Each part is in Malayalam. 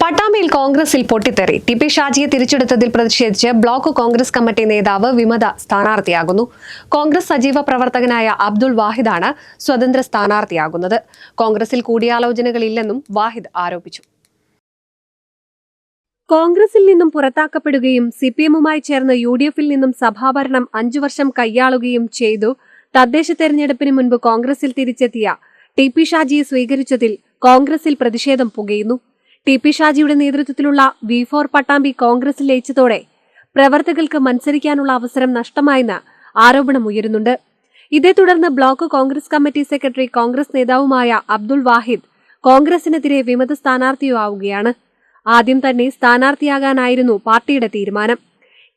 പട്ടാമ്പിയിൽ കോൺഗ്രസിൽ പൊട്ടിത്തെറി. ടി പി ഷാജിയെ തിരിച്ചെടുത്തതിൽ പ്രതിഷേധിച്ച് ബ്ലോക്ക് കോൺഗ്രസ് കമ്മിറ്റി നേതാവ് വിമത സ്ഥാനാർത്ഥിയാകുന്നു. കോൺഗ്രസ് സജീവ പ്രവർത്തകനായ അബ്ദുൾ വാഹിദാണ് സ്വതന്ത്ര സ്ഥാനാർത്ഥിയാകുന്നത്. കോൺഗ്രസിൽ കൂടിയാലോചനകളില്ലെന്നും വാഹിദ് ആരോപിച്ചു. കോൺഗ്രസിൽ നിന്നും പുറത്താക്കപ്പെടുകയും സി പി എമ്മുമായി ചേർന്ന് യു ഡി എഫിൽ നിന്നും സഭാഭരണം അഞ്ചു വർഷം കൈയാളുകയും ചെയ്തു. തദ്ദേശ തെരഞ്ഞെടുപ്പിന് മുൻപ് കോൺഗ്രസിൽ തിരിച്ചെത്തിയ ടി പി ഷാജിയെ സ്വീകരിച്ചതിൽ കോൺഗ്രസിൽ പ്രതിഷേധം പുകയുന്നു. ടി പി ഷാജിയുടെ നേതൃത്വത്തിലുള്ള വി ഫോർ പട്ടാമ്പി കോൺഗ്രസിൽ ലയിച്ചതോടെ പ്രവർത്തകർക്ക് മത്സരിക്കാനുള്ള അവസരം നഷ്ടമായെന്ന് ആരോപണം ഉയരുന്നുണ്ട്. ഇതേ തുടർന്ന് block Congress committee secretary Congress നേതാവുമായ അബ്ദുൾ വാഹിദ് കോൺഗ്രസിനെതിരെ വിമത സ്ഥാനാർത്ഥിയാവുകയാണ് ആദ്യം തന്നെ സ്ഥാനാർത്ഥിയാകാനായിരുന്നു പാർട്ടിയുടെ തീരുമാനം.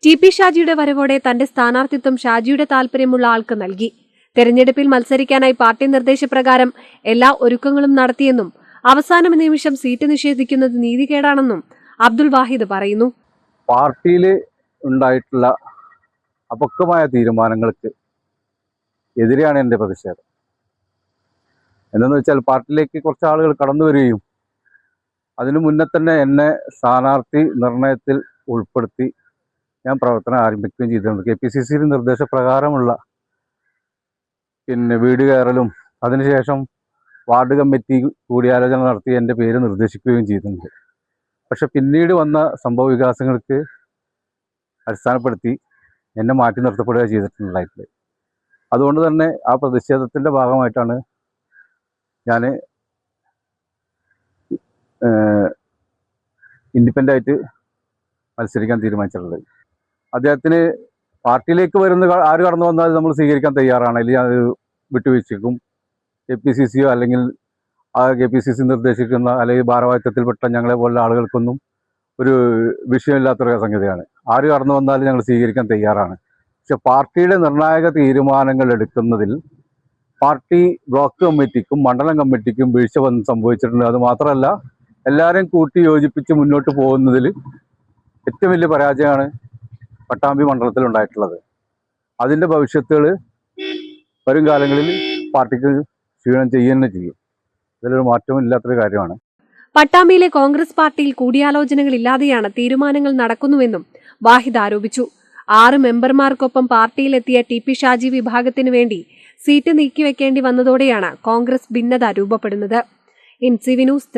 ടി പി ഷാജിയുടെ വരവോടെ തന്റെ സ്ഥാനാർത്ഥിത്വം ഷാജിയുടെ താൽപര്യമുള്ള ആൾക്ക് നൽകി. തെരഞ്ഞെടുപ്പിൽ മത്സരിക്കാനായി പാർട്ടി നിർദ്ദേശപ്രകാരം എല്ലാ ഒരുക്കങ്ങളും നടത്തിയെന്നും അവസാന നിമിഷം സീറ്റ് നിഷേധിക്കുന്നത് നീതികേടാണെന്നും അബ്ദുൽ വാഹിദ് പറയുന്നു. പാർട്ടിയിൽ ഉണ്ടായിട്ടുള്ള അപക്വമായ തീരുമാനങ്ങൾക്ക് എതിരെയാണ് എന്റെ പ്രതിഷേധം. എന്തെന്ന് വെച്ചാൽ പാർട്ടിയിലേക്ക് കുറച്ച് ആളുകൾ കടന്നു വരികയും അതിനു മുന്നേ തന്നെ എന്നെ സ്ഥാനാർത്ഥി നിർണയത്തിൽ ഉൾപ്പെടുത്തി ഞാൻ പ്രവർത്തനം ആരംഭിക്കുകയും ചെയ്തിട്ടുണ്ട് കെ പി സി സിയിൽ നിർദ്ദേശപ്രകാരമുള്ള പിന്നെ വീട് കയറലും അതിനുശേഷം വാർഡ് കമ്മിറ്റി കൂടിയാലോചന നടത്തി എന്റെ പേര് നിർദ്ദേശിക്കുകയും ചെയ്തിട്ടുണ്ട്. പക്ഷെ പിന്നീട് വന്ന സംഭവ വികാസങ്ങൾക്ക് അടിസ്ഥാനപ്പെടുത്തി എന്നെ മാറ്റി നിർത്തപ്പെടുക ചെയ്തിട്ടുണ്ടായിട്ടുള്ളത് അതുകൊണ്ട് തന്നെ ആ പ്രതിഷേധത്തിന്റെ ഭാഗമായിട്ടാണ് ഞാൻ ഇൻഡിപെൻഡന്റ് ആയിട്ട് മത്സരിക്കാൻ തീരുമാനിച്ചിട്ടുള്ളത്. അദ്ദേഹത്തിന് പാർട്ടിയിലേക്ക് വരുന്ന ആര് കടന്നു വന്നാലും നമ്മൾ സ്വീകരിക്കാൻ തയ്യാറാണ്. അല്ലെങ്കിൽ അത് വിട്ടുവീഴ്ചക്കും കെ പി സി സിയോ അല്ലെങ്കിൽ ആ കെ പി സി സി നിർദ്ദേശിക്കുന്ന അല്ലെങ്കിൽ ഭാരവാഹിത്വത്തിൽപ്പെട്ട ഞങ്ങളെ പോലുള്ള ആളുകൾക്കൊന്നും ഒരു വിഷയമില്ലാത്തൊരു സംഗതിയാണ്. ആര് കടന്നു വന്നാലും ഞങ്ങൾ സ്വീകരിക്കാൻ തയ്യാറാണ്. പക്ഷെ പാർട്ടിയുടെ നിർണായക തീരുമാനങ്ങൾ എടുക്കുന്നതിൽ പാർട്ടി ബ്ലോക്ക് കമ്മിറ്റിക്കും മണ്ഡലം കമ്മിറ്റിക്കും വീഴ്ച വന്ന് സംഭവിച്ചിട്ടുണ്ട്. അത് മാത്രമല്ല എല്ലാവരെയും കൂട്ടി യോജിപ്പിച്ച് മുന്നോട്ട് പോകുന്നതിൽ ഏറ്റവും വലിയ പരാജയമാണ് പട്ടാമ്പി മണ്ഡലത്തിൽ ഉണ്ടായിട്ടുള്ളത് അതിന്റെ ഭവിഷ്യത്തുകൾ വരും കാലങ്ങളിൽ പാർട്ടിക്ക് ക്ഷീണം ചെയ്യുക ചെയ്യും. ഇതിലൊരു മാറ്റവും ഇല്ലാത്തൊരു കാര്യമാണ്. പട്ടാമ്പിയിലെ കോൺഗ്രസ് പാർട്ടിയിൽ കൂടിയാലോചനകൾ ഇല്ലാതെയാണ് തീരുമാനങ്ങൾ നടക്കുന്നുവെന്നും വാഹിദ് ആരോപിച്ചു. ആറ് മെമ്പർമാർക്കൊപ്പം പാർട്ടിയിലെത്തിയ ടി പി ഷാജി വിഭാഗത്തിനു വേണ്ടി സീറ്റ് നീക്കിവെക്കേണ്ടി വന്നതോടെയാണ് കോൺഗ്രസ് ഭിന്നത രൂപപ്പെടുന്നത്. ഇൻസിവി ന്യൂസ്